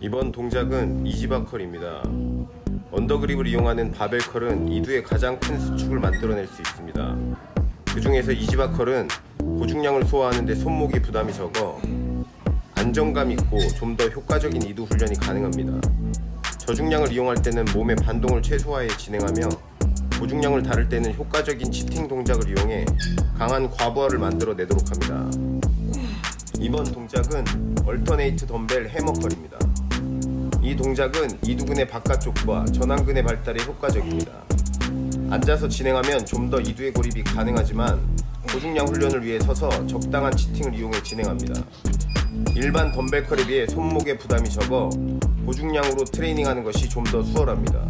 이번 동작은 이지바컬입니다. 언더그립을 이용하는 바벨컬은 이두의 가장 큰 수축을 만들어낼 수 있습니다. 그 중에서 이지바컬은 고중량을 소화하는데 손목이 부담이 적어 안정감 있고 좀 더 효과적인 이두 훈련이 가능합니다. 저중량을 이용할 때는 몸의 반동을 최소화해 진행하며 고중량을 다룰 때는 효과적인 치팅 동작을 이용해 강한 과부하를 만들어 내도록 합니다. 이번 동작은 얼터네이트 덤벨 해머컬입니다. 이 동작은 이두근의 바깥쪽과 전완근의 발달에 효과적입니다. 앉아서 진행하면 좀 더 이두의 고립이 가능하지만 고중량 훈련을 위해 서서 적당한 치팅을 이용해 진행합니다. 일반 덤벨 컬에 비해 손목에 부담이 적어 고중량으로 트레이닝하는 것이 좀 더 수월합니다.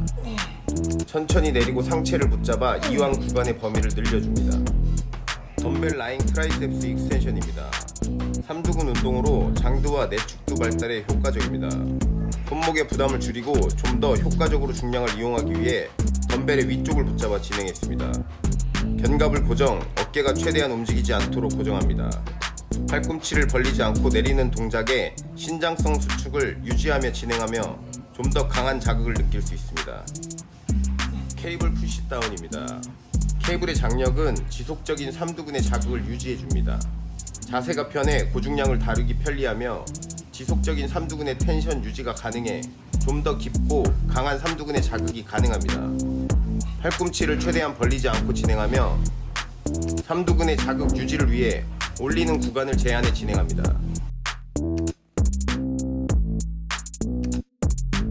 천천히 내리고 상체를 붙잡아 이완 구간의 범위를 늘려줍니다. 덤벨 라인 트라이셉스 익스텐션입니다. 삼두근 운동으로 장두와 내축두 발달에 효과적입니다. 손목의 부담을 줄이고 좀 더 효과적으로 중량을 이용하기 위해 덤벨의 위쪽을 붙잡아 진행했습니다. 견갑을 고정, 어깨가 최대한 움직이지 않도록 고정합니다. 팔꿈치를 벌리지 않고 내리는 동작에 신장성 수축을 유지하며 진행하며 좀 더 강한 자극을 느낄 수 있습니다. 케이블 푸시다운입니다. 케이블의 장력은 지속적인 삼두근의 자극을 유지해줍니다. 자세가 편해 고중량을 다루기 편리하며 지속적인 삼두근의 텐션 유지가 가능해 좀 더 깊고 강한 삼두근의 자극이 가능합니다. 팔꿈치를 최대한 벌리지 않고 진행하며 삼두근의 자극 유지를 위해 올리는 구간을 제한해 진행합니다.